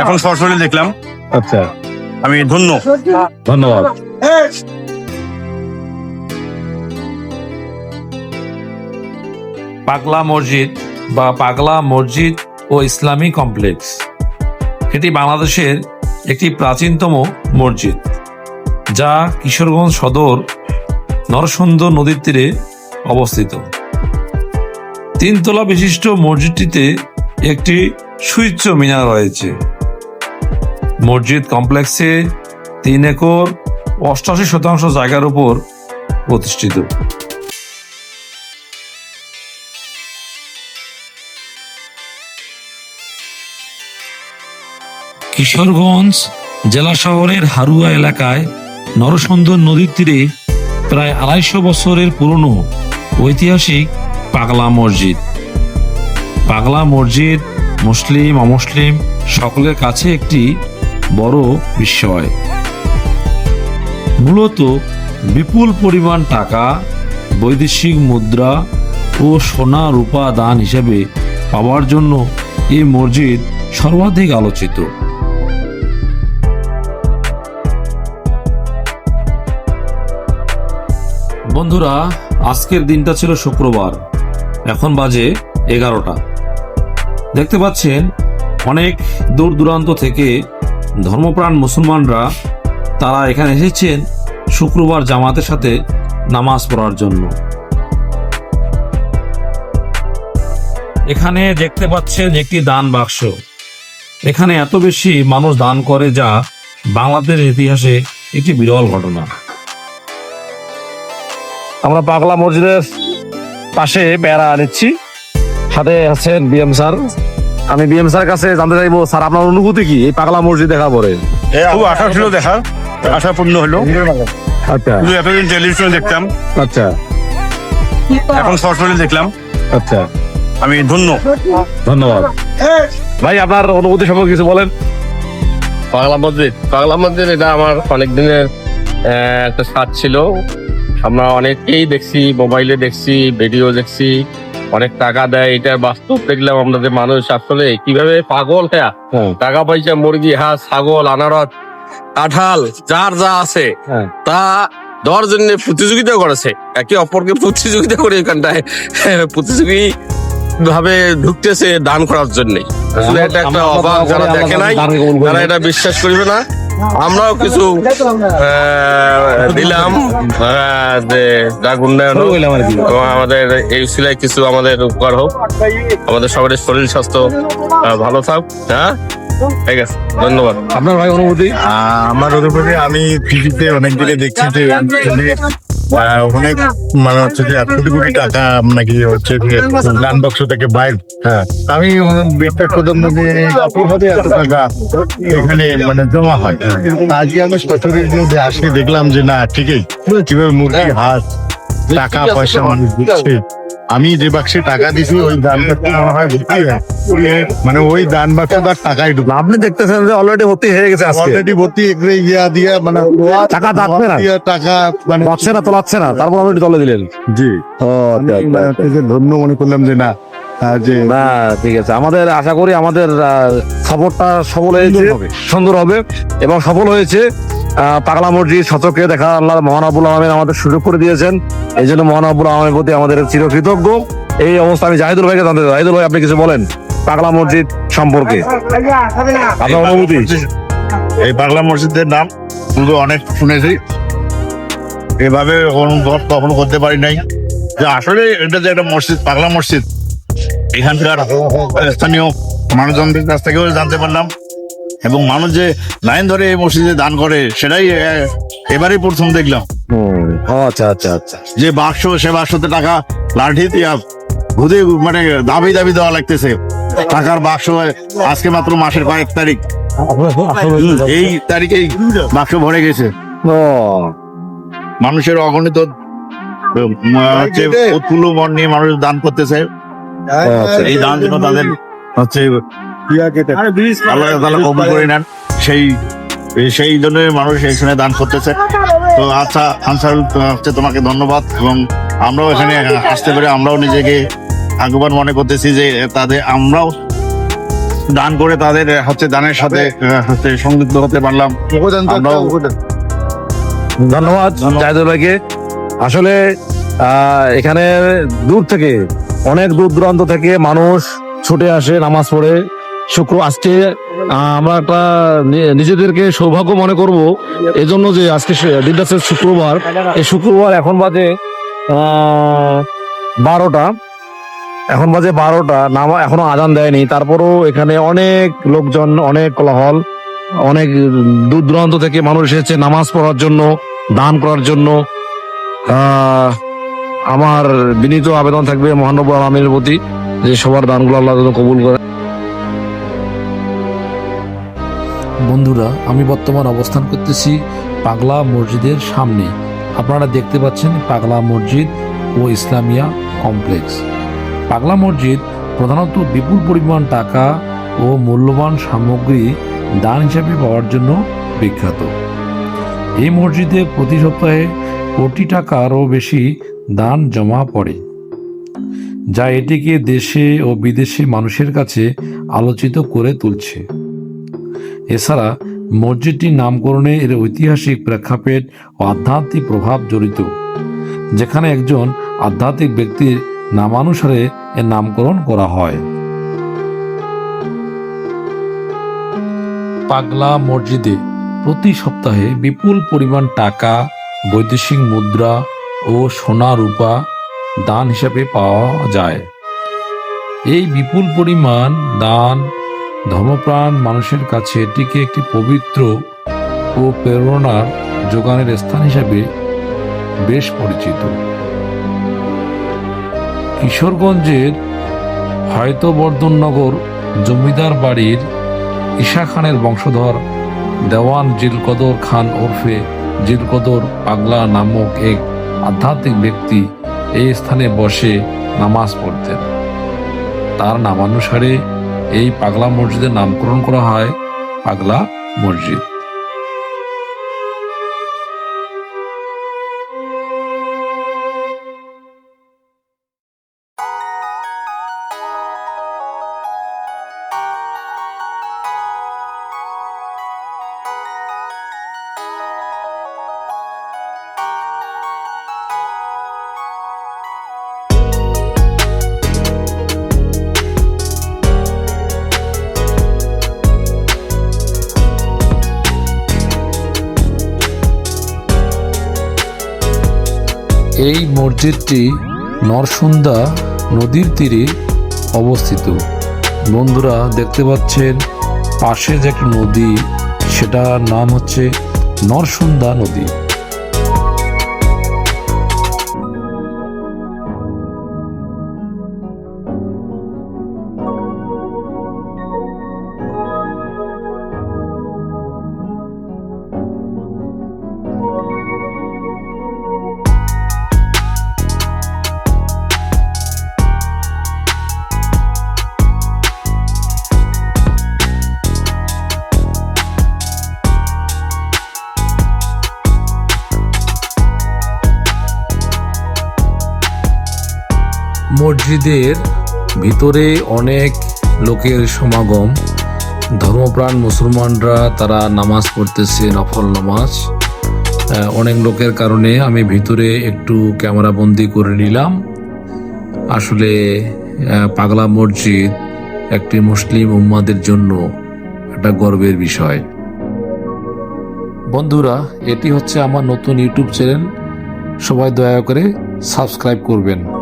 এখন সরাসরি দেখলাম। আচ্ছা। আমি ধন্য। ধন্যবাদ। পাগলা মসজিদ বা পাগলা মসজিদ ও ইসলামী কমপ্লেক্স। এটি বাংলাদেশের একটি প্রাচীনতম মসজিদ যা কিশোরগঞ্জ সদর নরসুন্দর নদীর তীরে অবস্থিত। তিনতলা বিশিষ্ট মসজিদটিতে একটি সুউচ্চ মিনার রয়েছে। মসজিদ কমপ্লেক্সে তিন একর অষ্টাশি শতাংশ জায়গার উপর প্রতিষ্ঠিত। কিশোরগঞ্জ জেলা শহরের হারুয়া এলাকায় নরসুন্দর নদীর তীরে প্রায় আড়াইশো বছরের পুরনো ঐতিহাসিক পাগলা মসজিদ। পাগলা মসজিদ মুসলিম, অমুসলিম, সকলের কাছে একটি বড় বিস্ময়। মূলত বিপুল পরিমাণ টাকা বৈদেশিক মুদ্রা ও সোনা রূপা দান হিসেবে পাওয়ার জন্য এই মসজিদ সর্বাধিক আলোচিত। বন্ধুরা, আজকের দিনটা ছিল শুক্রবার। এখন বাজে এগারোটা। দেখতে পাচ্ছেন, অনেক দূর দূরান্ত থেকে ধর্মপ্রাণ মুসলমানরা তারা এখানে এসেছেন শুক্রবার জামাতের সাথে নামাজ পড়ার জন্য। এখানে দেখতে পাচ্ছেন একটি দান বাক্স। এখানে এত বেশি মানুষ দান করে যা বাংলাদেশের ইতিহাসে একটি বিরল ঘটনা। আমরা পাগলা মসজিদের পাশে বেড়া নিচ্ছি সাথে আছেন বিএম স্যার। আমি বিএম স্যার কাছে জানতে চাইব স্যার আপনার অনুভূতি কি? এই পাগলা মসজিদ দেখা পরে। খুব আশা ছিল দেখা। আশা পূর্ণ হলো। আচ্ছা। এতদিন টেলিভিশনে দেখতাম। আচ্ছা। এখন সরাসরি দেখলাম। আচ্ছা। আমি ধন্য। ধন্যবাদ। ভাই আপনার অনুভূতি সম্পর্কে কিছু বলেন। পাগলা মসজিদ। পাগলা মসজিদ এটা আমার অনেক দিনের আহ, একটা স্বাদ ছিল। আমরা অনেকেই দেখছি মোবাইলে দেখছি ভিডিও দেখছি। অনেক টাকা দেয় এটার বাস্তব। দেখলাম আমরা যে মানুষ আসলে কীভাবে পাগল হ্যাঁ? হ্যাঁ। টাকা পয়সা মুরগি হাঁস ছাগল আনারত কাঁঠাল যার যা আছে হ্যাঁ। তা দেওয়ার জন্য প্রতিযোগিতা করেছে। একে অপরকে প্রতিযোগিতা করে এখানটায় প্রতিযোগী ভাবে ঢুকতেছে দান করার জন্য। আসলে এটা একটা অবাক যারা দেখে নাই তারা এটা বিশ্বাস করবে না। আমরাও কিছু আহ, দিলাম যে যাক উন্নয়ন আমাদের এই সিলাই কিছু আমাদের উপকার হোক। আমাদের সবার শরীর স্বাস্থ্য আহ, ভালো থাক হ্যাঁ? ঠিক আছে ধন্যবাদ। আপনার ভাই অনুভূতি? আমার অনুভূতি আমি টিভিতে অনেকদিনে দেখছি যে মানে হচ্ছে যে কোটি কোটি টাকা নাকি হচ্ছে থেকে বাইর। হ্যাঁ আমি বিশ্বাস করতাম না যে এত টাকা এখানে মানে জমা হয়। আজকে আমি মধ্যে দেখলাম যে না, ঠিকই। কীভাবে মুরগি হাত, টাকা, পয়সা মানুষ দিচ্ছে। আমি যে বাক্সে টাকা দিছি ওই দান বাক্স মনে হয় ভর্তি হয়। মানে ওই দান বাক্স তার টাকাই ঢুকে আপনি দেখতেছেন যে অলরেডি ভর্তি হয়ে গেছে অলরেডি ভর্তি এগুলো ইয়া দিয়া মানে টাকা থাকবে না? টাকা মানে পাচ্ছে না তোলাচ্ছে না তারপর আপনি দলে দিলেন জি ও আচ্ছা, আচ্ছা, মানে আচ্ছা। ধন্য মনে করলাম যে না না ঠিক আছে আমাদের আশা করি আমাদের সফরটা সফল হয়েছে সুন্দর হবে। এবং সফল হয়েছে পাগলা মসজিদ শতকে দেখা আল্লাহ মহানাবুল আহমেদ আমাদের সুযোগ করে দিয়েছেন। এই জন্য মহানাবুল আহমের প্রতি আমাদের চিরকৃতজ্ঞ। এই অবস্থা আমি জাহিদুল ভাইকে জানতে চাই। জাহিদুল ভাই আপনি কিছু বলেন পাগলা মসজিদ সম্পর্কে? আপনার অনুভূতি? এই বাংলা মসজিদের নাম শুধু অনেক শুনেছি। এভাবে অনুভব কখনো করতে পারি নাই। যে আসলে এটা যে একটা মসজিদ পাগলা মসজিদ এখানকার স্থানীয় মানুষজনদের কাছ থেকেও জানতে পারলাম। এবং মানুষ যে লাইন ধরে এই মসজিদে দান করে সেটাই আহ, এবারেই প্রথম দেখলাম। আচ্ছা আচ্ছা আচ্ছা। যে বাক্স সে বাক্সতে টাকা লাঠি দিয়া ঘুরে মানে দাবি দাবি দেওয়া লাগতেছে। টাকার বাক্স আজকে মাত্র মাসের কয়েক তারিখ। এই তারিখেই বাক্স ভরে গেছে। মানুষের অগণিত হচ্ছে উৎফুল্ল মন নিয়ে মানুষ দান করতেছে। আচ্ছা। এই দান যেন তাদের হচ্ছে আল্লাহ তাআলা কবুল করে নেন। সেই সেই জন্য মানুষ এখানে দান করতেছে। তো আচ্ছা আনসারুল হচ্ছে তোমাকে ধন্যবাদ এবং আমরাও এখানে আসতে পেরে আমরাও নিজেকে ভাগ্যবান মনে করতেছি যে তাদের আমরাও দান করে তাদের হচ্ছে দানের সাথে হচ্ছে সংযুক্ত হতে পারলাম। ধন্যবাদ। জাহিদুল ভাইকে। আসলে আহ, এখানে দূর থেকে অনেক দূর দূরান্ত থেকে মানুষ ছুটে আসে নামাজ পড়ে। শুক্র, আজকে আমরা একটা নিজেদেরকে সৌভাগ্য মনে করব। এই জন্য যে আজকে দিনটা শুক্রবার। এই শুক্রবার এখন বাজে বারোটা। এখন বাজে বারোটা, নামা এখনও আদান দেয়নি। তারপরও এখানে অনেক লোকজন, অনেক কোলাহল, অনেক দূর দূরান্ত থেকে মানুষ এসেছে নামাজ পড়ার জন্য, দান করার জন্য। আমার বিনীত আবেদন থাকবে মহানবী আলমের প্রতি যে সবার দানগুলো আল্লাহ কবুল করে। বন্ধুরা, আমি বর্তমান অবস্থান করতেছি পাগলা মসজিদের সামনে। আপনারা দেখতে পাচ্ছেন পাগলা মসজিদ ও ইসলামিয়া কমপ্লেক্স। পাগলা মসজিদ প্রধানত বিপুল পরিমাণ টাকা ও মূল্যবান সামগ্রী দান হিসাবে পাওয়ার জন্য বিখ্যাত। এই মসজিদে প্রতি সপ্তাহে কোটি টাকারও বেশি দান জমা পড়ে, যা এটিকে দেশে ও বিদেশে মানুষের কাছে আলোচিত করে তুলছে। এছাড়া মসজিদটির নামকরণে এর ঐতিহাসিক প্রেক্ষাপট ও আধ্যাত্মিক প্রভাব জড়িত, যেখানে একজন আধ্যাত্মিক ব্যক্তির নামানুসারে এর নামকরণ করা হয়। পাগলা মসজিদে প্রতি সপ্তাহে বিপুল পরিমাণ টাকা, বৈদেশিক মুদ্রা ও সোনা রূপা দান হিসাবে পাওয়া যায়। এই বিপুল পরিমাণ দান ধর্মপ্রাণ মানুষের কাছে এটিকে একটি পবিত্র ও প্রেরণার যোগানের স্থান হিসাবে বেশ পরিচিত। কিশোরগঞ্জের হয়তবর্ধননগর জমিদার বাড়ির ঈশা খানের বংশধর দেওয়ান জিলকদর খান ওরফে জিলকদর পাগলা নামক এক আধ্যাত্মিক ব্যক্তি এই স্থানে বসে নামাজ পড়তেন। তার নামানুসারে এই পাগলা মসজিদের নামকরণ করা হয় পাগলা মসজিদ। এই মসজিদটি নরসুন্দা নদীর তীরে অবস্থিত। বন্ধুরা, দেখতে পাচ্ছেন, পাশে যে একটা নদী, সেটার নাম হচ্ছে নরসুন্দা নদী। মসজিদের ভিতরে অনেক লোকের সমাগম। ধর্মপ্রাণ মুসলমানরা তারা নামাজ পড়তেছে, নফল নামাজ। অনেক লোকের কারণে আমি ভিতরে একটু ক্যামেরা বন্দি করে নিলাম। আসলে পাগলা মসজিদ একটি মুসলিম উম্মাদের জন্য একটা গর্বের বিষয়। বন্ধুরা, এটি হচ্ছে আমার নতুন ইউটিউব চ্যানেল। সবাই দয়া করে সাবস্ক্রাইব করবেন।